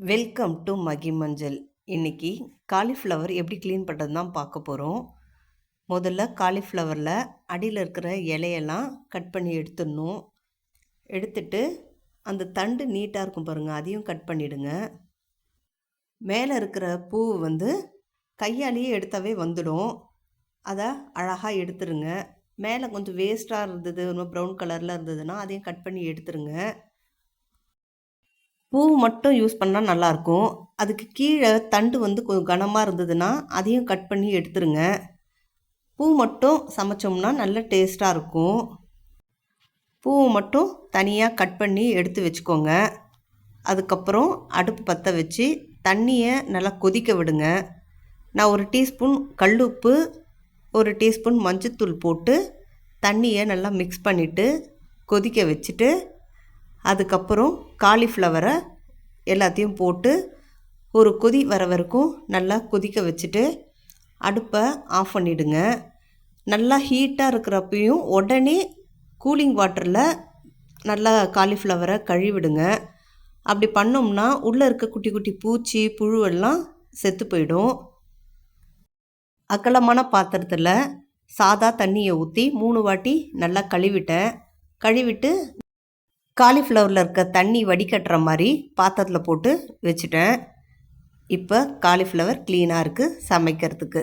Welcome to மகி மஞ்சள் இன்னைக்கு cauliflower எப்படி க்ளீன் பண்ணுறது தான் பார்க்க போகிறோம் முதல்ல காலிஃப்ளவரில் அடியில் இருக்கிற இலையெல்லாம் கட் பண்ணி எடுத்துடணும். எடுத்துட்டு அந்த தண்டு நீட்டாக இருக்கும் பாருங்கள் அதையும் கட் பண்ணிவிடுங்க மேலே இருக்கிற பூ வந்து கையாலேயே எடுத்தாவே வந்துடும். அதை அழகாக எடுத்துருங்க. மேலே கொஞ்சம் வேஸ்ட்டாக இருந்தது ஒரு ப்ரௌன் கலரில் இருந்ததுன்னா அதையும் கட் பண்ணி எடுத்துருங்க. பூ மட்டும் யூஸ் பண்ணால் நல்லாயிருக்கும் அதுக்கு கீழே தண்டு வந்து கொஞ்சம் கனமாக இருந்ததுன்னா அதையும் கட் பண்ணி எடுத்துருங்க. பூ மட்டும் சமைச்சோம்னா நல்ல டேஸ்ட்டாக இருக்கும். பூவை மட்டும் தனியாக கட் பண்ணி எடுத்து வச்சுக்கோங்க. அதுக்கப்புறம் அடுப்பு பற்ற வச்சு தண்ணியை நல்லா கொதிக்க விடுங்க. நான் ஒரு டீஸ்பூன் கல்லுப்பு ஒரு டீஸ்பூன் மஞ்சத்தூள் போட்டு தண்ணியை நல்லா மிக்ஸ் பண்ணிவிட்டு கொதிக்க வச்சுட்டு அதுக்கப்புறம் காலிஃப்ளவரை எல்லாத்தையும் போட்டு ஒரு கொதி வர வரைக்கும் நல்லா கொதிக்க வச்சுட்டு அடுப்பை ஆஃப் பண்ணிவிடுங்க நல்லா ஹீட்டாக இருக்கிறப்பையும் உடனே கூலிங் வாட்டரில் நல்லா காலிஃப்ளவரை கழுவிடுங்க. அப்படி பண்ணோம்னா உள்ளே இருக்க குட்டி குட்டி பூச்சி புழுவெல்லாம் செத்து போயிடும். அகலமான பாத்திரத்தில் சாதா தண்ணியை ஊற்றி மூணு வாட்டி நல்லா கழுவிட்டேன். கழுவிட்டு காலிஃப்ளவரில் இருக்க தண்ணி வடிகட்டுற மாதிரி பாத்திரத்தில் போட்டு வச்சுட்டேன். இப்போ காலிஃப்ளவர் க்ளீனாக இருக்குது சமைக்கிறதுக்கு.